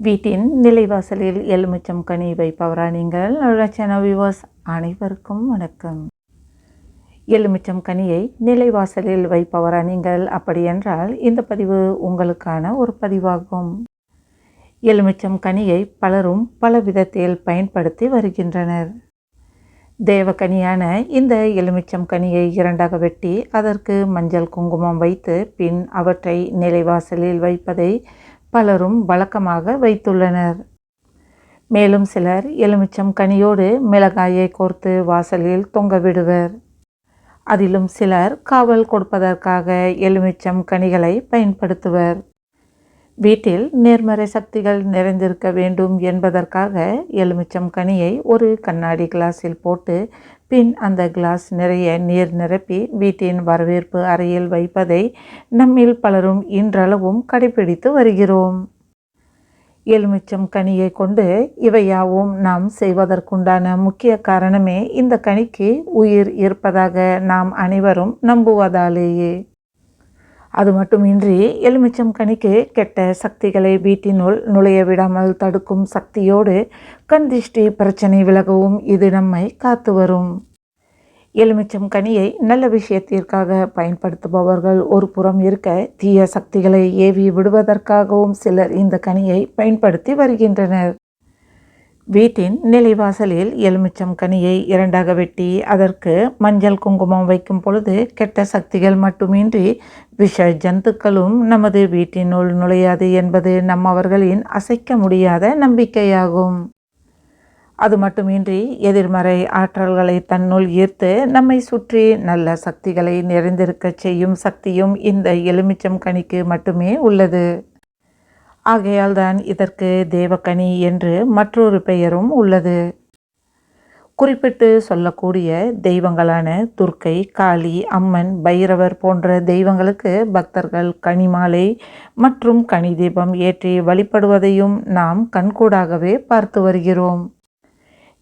வீட்டின் நிலைவாசலில் எலுமிச்சம் கனி வைப்பவரா நீங்கள்? ரச்சனா விவாஸ் அனைவருக்கும் வணக்கம். எலுமிச்சம் கனியை நிலைவாசலில் வைப்பவரா நீங்கள்? அப்படியென்றால் இந்த பதிவு உங்களுக்கான ஒரு பதிவாகும். எலுமிச்சம் கனியை பலரும் பல விதத்தில் பயன்படுத்தி வருகின்றனர். தேவக்கனியான இந்த எலுமிச்சம் கனியை இரண்டாக வெட்டி அதற்கு மஞ்சள் குங்குமம் வைத்து பின் அவற்றை நிலைவாசலில் வைப்பதை பலரும் வழக்கமாக வைத்துள்ளனர். மேலும் சிலர் எலுமிச்சம் கனியோடு மிளகாயை கோர்த்து வாசலில் தொங்க விடுவர். அதிலும் சிலர் காவல் கொடுப்பதற்காக எலுமிச்சம் கனிகளை பயன்படுத்துவர். வீட்டில் நேர்மறை சக்திகள் நிறைந்திருக்க வேண்டும் என்பதற்காக எலுமிச்சம் கனியை ஒரு கண்ணாடி கிளாஸில் போட்டு பின் அந்த கிளாஸ் நிறைய நீர் நிரப்பி வீட்டின் வரவேற்பு அறையில் வைப்பதை நம்மில் பலரும் இன்றளவும் கடைபிடித்து வருகிறோம். எலுமிச்சம் கனியை கொண்டு இவையாவும் நாம் செய்வதற்குண்டான முக்கிய காரணமே இந்த கனிக்கு உயிர் இருப்பதாக நாம் அனைவரும் நம்புவதாலேயே. அது மட்டுமின்றி எலுமிச்சம் கனிக்கு கெட்ட சக்திகளை வீட்டினுள் நுழைய விடாமல் தடுக்கும் சக்தியோடு கந்திஷ்டி பிரச்சனை விலகவும் இது நம்மை காத்து வரும். எலுமிச்சம் கனியை நல்ல விஷயத்திற்காக பயன்படுத்துபவர்கள் ஒரு புறம் இருக்க தீய சக்திகளை ஏவி விடுவதற்காகவும் சிலர் இந்த கனியை பயன்படுத்தி வருகின்றனர். வீட்டின் நிலைவாசலில் எலுமிச்சம் கனியை இரண்டாக வெட்டி அதற்கு மஞ்சள் குங்குமம் வைக்கும் பொழுது கெட்ட சக்திகள் மட்டுமின்றி விஷ ஜந்துக்களும் நமது வீட்டினுள் நுழையாது என்பது நம்மவர்களின் அசைக்க முடியாத நம்பிக்கையாகும். அது மட்டுமின்றி எதிர்மறை ஆற்றல்களை தன்னுள் ஈர்த்து நம்மை சுற்றி நல்ல சக்திகளை நிறைந்திருக்கச் செய்யும் சக்தியும் இந்த எலுமிச்சம் கனிக்கு மட்டுமே உள்ளது. ஆகையால்தான் இதற்கு தேவக்கனி என்று மற்றொரு பெயரும் உள்ளது. குறிப்பிட்டு சொல்லக்கூடிய தெய்வங்களான துர்க்கை காளி அம்மன் பைரவர் போன்ற தெய்வங்களுக்கு பக்தர்கள் கனிமாலை மற்றும் கனி தீபம் ஏற்றி வழிபடுவதையும் நாம் கண்கூடாகவே பார்த்து வருகிறோம்.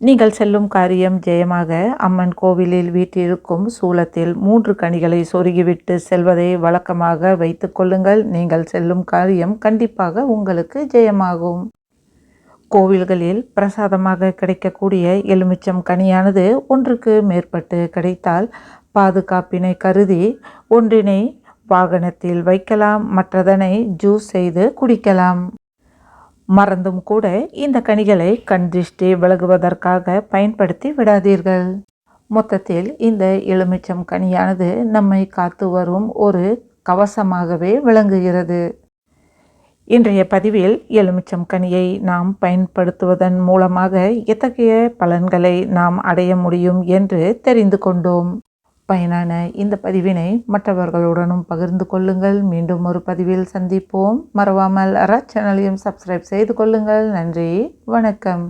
நீங்கள் செல்லும் காரியம் ஜெயமாக. அம்மன் கோவிலில் வீட்டிருக்கும் சூலத்தில் மூன்று கனிகளை சொருகிவிட்டு செல்வதை வழக்கமாக வைத்து கொள்ளுங்கள். நீங்கள் செல்லும் காரியம் கண்டிப்பாக உங்களுக்கு ஜெயமாகும். கோவில்களில் பிரசாதமாக கிடைக்கக்கூடிய எலுமிச்சம் கனியானது ஒன்றுக்கு மேற்பட்டு கிடைத்தால் பாதுகாப்பினை கருதி ஒன்றினை வாகனத்தில் வைக்கலாம். மற்றதனை ஜூஸ் செய்து குடிக்கலாம். மறந்தும் கூட இந்த கனிகளை கண் திருஷ்டி விலகுவதற்காக பயன்படுத்தி விடாதீர்கள். மொத்தத்தில் இந்த எலுமிச்சம் கனியானது நம்மை காத்து வரும் ஒரு கவசமாகவே விளங்குகிறது. இன்றைய பதிவில் எலுமிச்சம் கனியை நாம் பயன்படுத்துவதன் மூலமாக எத்தகைய பலன்களை நாம் அடைய முடியும் என்று தெரிந்து கொண்டோம். பயனான இந்த பதிவினை மற்றவர்களுடனும் பகிர்ந்து கொள்ளுங்கள். மீண்டும் ஒரு பதிவில் சந்திப்போம். மறவாமல் அற சேனலையும் சப்ஸ்கிரைப் செய்து கொள்ளுங்கள். நன்றி. வணக்கம்.